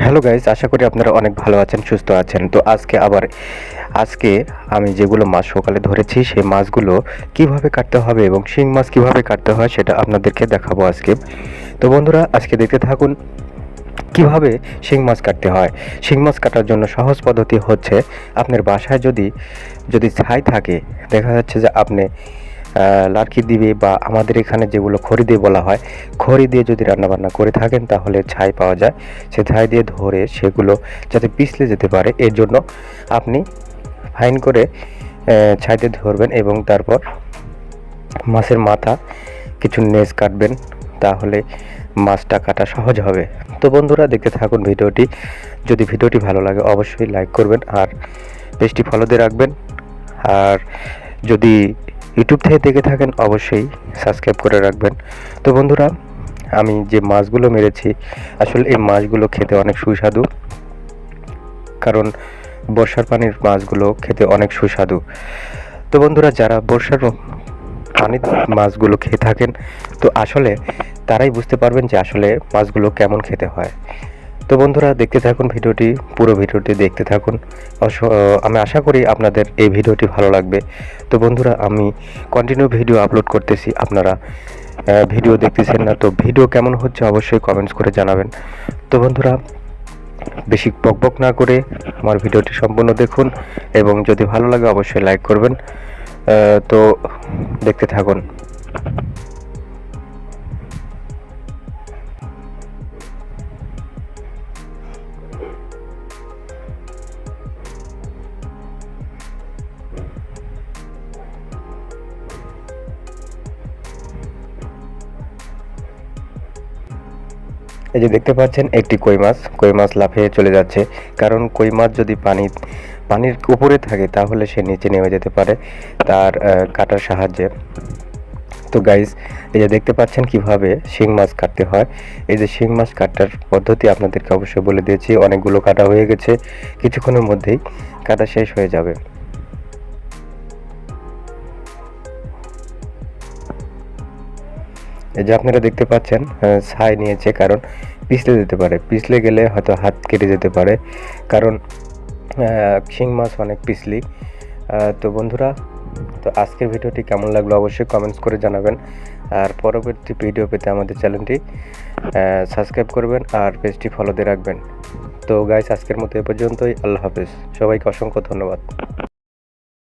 Hello guys আশা করি আপনারা অনেক ভালো আছেন, সুস্থ আছেন। তো আজকে আবার, আজকে আমি যেগুলো মাছ সকালে ধরেছি, সেই মাছগুলো কীভাবে কাটতে হবে এবং শিং মাছ কীভাবে কাটতে হয় সেটা আপনাদেরকে দেখাবো আজকে। তো বন্ধুরা, আজকে দেখতে থাকুন কীভাবে শিং মাছ কাটতে হয়। শিং মাছ কাটার জন্য সহজ পদ্ধতি হচ্ছে, আপনার বাসায় যদি যদি ছাই থাকে, দেখা যাচ্ছে যে আপনি লার্কি দিবে বা আমাদের এখানে যেগুলো খড়ি দিয়ে বলা হয় খড়ি দিয়ে যদি রান্নাবান্না করে থাকেন তাহলে ছাই পাওয়া যায়। সে ছাই দিয়ে ধরে সেগুলো যাতে পিছলে যেতে পারে এর জন্য আপনি ফাইন করে আহ, ছাই দিয়ে ধরবেন এবং তারপর মাছের মাথা কিছু নেজ কাটবেন তাহলে মাছটা কাটা সহজ হবে। তো বন্ধুরা দেখতে থাকুন ভিডিওটি। যদি ভিডিওটি ভালো লাগে অবশ্যই লাইক করবেন আর পেজটি ফলো দিয়ে রাখবেন। আর যদি ইউটিউব থেকে দেখে থাকেন, অবশ্যই সাবস্ক্রাইব করে রাখবেন। তো বন্ধুরা, আমি যে মাছগুলো মেরেছি, আসলে এই মাছগুলো খেতে অনেক সুস্বাদু। কারণ বর্ষার পানির মাছগুলো খেতে অনেক সুস্বাদু। তো বন্ধুরা, যারা বর্ষার পানির মাছগুলো খেয়ে থাকেন, তো আসলে তারাই বুঝতে পারবেন যে আসলে মাছগুলো কেমন খেতে হয়। তো বন্ধুরা দেখতে থাকুন ভিডিওটি, পুরো ভিডিওটি দেখতে থাকুন। আমি আশা করি আপনাদের এই ভিডিওটি ভালো লাগবে। তো বন্ধুরা আমি কন্টিনিউ ভিডিও আপলোড করতেছি, আপনারা ভিডিও দেখতেছেন না, তো ভিডিও কেমন হচ্ছে অবশ্যই কমেন্টস করে জানাবেন। তো বন্ধুরা, বেশি বকবক না করে আমার ভিডিওটি সম্পূর্ণ দেখুন এবং যদি ভালো লাগে অবশ্যই লাইক করবেন। তো দেখতে থাকুন। এই যে দেখতে পাচ্ছেন, একটি কই মাছ। কই মাছ লাফিয়ে চলে যাচ্ছে। কারণ কই মাছ যদি পানি, পানির উপরে থাকে, তাহলে সে নিচে নেমে যেতে পারে তার কাটার সাহায্যে। তো গাইজ এই যে দেখতে পাচ্ছেন কীভাবে শিং মাছ কাটতে হয়। এই যে শিং মাছ কাটার পদ্ধতি আপনাদেরকে অবশ্যই বলে দিয়েছি। অনেকগুলো কাটা হয়ে গেছে। কিছুক্ষণের মধ্যেই কাটা শেষ হয়ে যাবে। এই যে আপনারা দেখতে পাচ্ছেন ছাই নিয়েছে, কারণ পিছলে যেতে পারে। পিছলে গেলে হয়তো হাত কেটে যেতে পারে, কারণ শিং মাছ অনেক পিছলি। তো বন্ধুরা, তো আজকের ভিডিওটি কেমন লাগল অবশ্যই কমেন্টস করে জানাবেন। আর পরবর্তী ভিডিও পেতে আমাদের চ্যানেলটি সাবস্ক্রাইব করবেন আর পেজটি ফলো দিয়ে রাখবেন। তো গাইস আজকের মতো এ পর্যন্তই। আল্লাহ হাফেজ। সবাইকে অসংখ্য ধন্যবাদ।